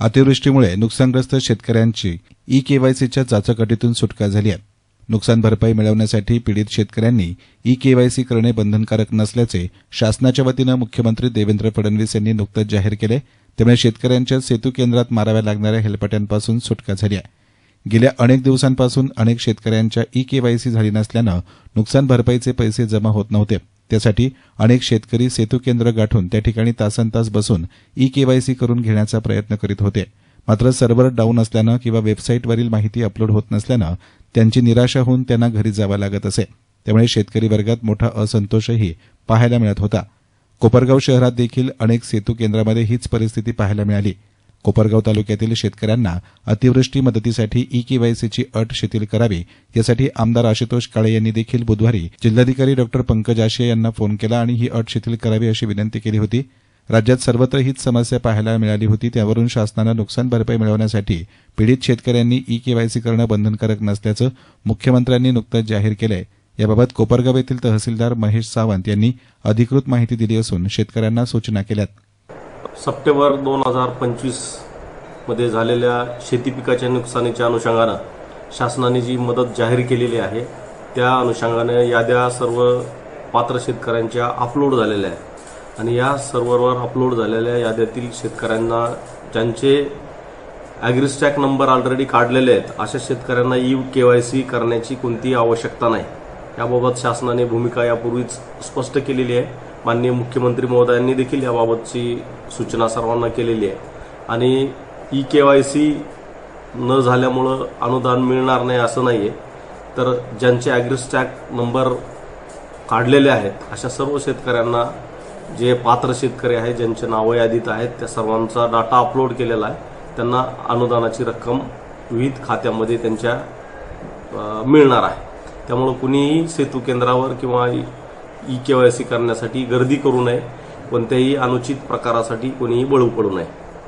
अतिवृष्टीमुळे नुकसानग्रस्त शेतकऱ्यांची ई केवायसीच्या चाचकटीतून सुटका झाली आहे. नुकसान भरपाई मिळवण्यासाठी पीडित शेतकऱ्यांनी ई केवायसी करणे बंधनकारक नसल्याचे शासनाच्या वतीनं मुख्यमंत्री देवेंद्र फडणवीस यांनी नुकतंच जाहीर केले. त्यामुळे शेतकऱ्यांच्या सेतू केंद्रात माराव्या लागणाऱ्या हेलपाट्यांपासून सुटका झाली आहे. गेल्या अनेक दिवसांपासून अनेक शेतकऱ्यांच्या ई केवायसी झाली नसल्यानं नुकसान भरपाईचे पैसे जमा होत नव्हते. त्यासाठी अनेक शेतकरी सेतू केंद्र गाठून त्या ठिकाणी तासनतास बसून ई केवायसी करून घेण्याचा प्रयत्न करीत होते. मात्र सर्व्हर डाऊन असल्यानं किंवा वेबसाईटवरील माहिती अपलोड होत नसल्यानं त्यांची निराशा होऊन त्यांना घरी जावं लागत असे. त्यामुळे शेतकरी वर्गात मोठा असंतोषही पाहायला मिळत होता. कोपरगाव शहरात देखील अनेक सेतू केंद्रामध्ये हीच परिस्थिती पाहायला मिळाली. कोपरगाव तालुक्यातील शेतकऱ्यांना अतिवृष्टी मदतीसाठी ई केवायसीची अट शिथिल करावी यासाठी आमदार आशुतोष काळे यांनी देखील बुधवारी जिल्हाधिकारी डॉक्टर पंकज आशे यांना फोन केला आणि ही अट शिथिल करावी अशी विनंती केली होती. राज्यात सर्वत्र हीच समस्या पाहायला मिळाली होती त्यावरून शासनानं नुकसान भरपाई मिळवण्यासाठी पीडित शेतकऱ्यांनी ई केवायसी करणं बंधनकारक नसल्याचं मुख्यमंत्र्यांनी नुकतंच जाहीर केलंय. याबाबत कोपरगाव येथील तहसीलदार महेश सावंत यांनी अधिकृत माहिती दिली असून शेतकऱ्यांना सूचना केल्यात. सप्टेंबर दोन हजार पंचवीसमध्ये झालेल्या शेती पिकाच्या नुकसानीच्या अनुषंगानं शासनाने जी मदत जाहीर केलेली आहे त्या अनुषंगाने याद्या सर्व पात्र शेतकऱ्यांच्या अपलोड झालेल्या आहेत. आणि या सर्व्हरवर अपलोड झालेल्या याद्यातील शेतकऱ्यांना ज्यांचे ॲग्रिस्टॅक नंबर ऑलरेडी काढलेले आहेत अशा शेतकऱ्यांना ई के वाय सी करण्याची कोणतीही आवश्यकता नाही. याबाबत शासनाने भूमिका यापूर्वीच स्पष्ट केलेली आहे. माननीय मुख्यमंत्री महोदयांनी देखील याबाबतची सूचना सर्वांना केलेली आहे. आणि ई के वाय सी न झाल्यामुळं अनुदान मिळणार नाही असं नाही आहे तर ज्यांचे ॲग्रिस्टॅक नंबर काढलेले आहेत अशा सर्व शेतकऱ्यांना जे पात्र शेतकरी आहेत ज्यांचे नावं यादीत आहेत त्या सर्वांचा डाटा अपलोड केलेला आहे. त्यांना अनुदानाची रक्कम विविध खात्यामध्ये त्यांच्या मिळणार आहे. त्यामुळं कुणीही सेतू केंद्रावर किंवा ई के वाय सी करण्यासाठी गर्दी करू नये. कोणत्याही अनुचित प्रकारासाठी कोणीही बळू पडू नये.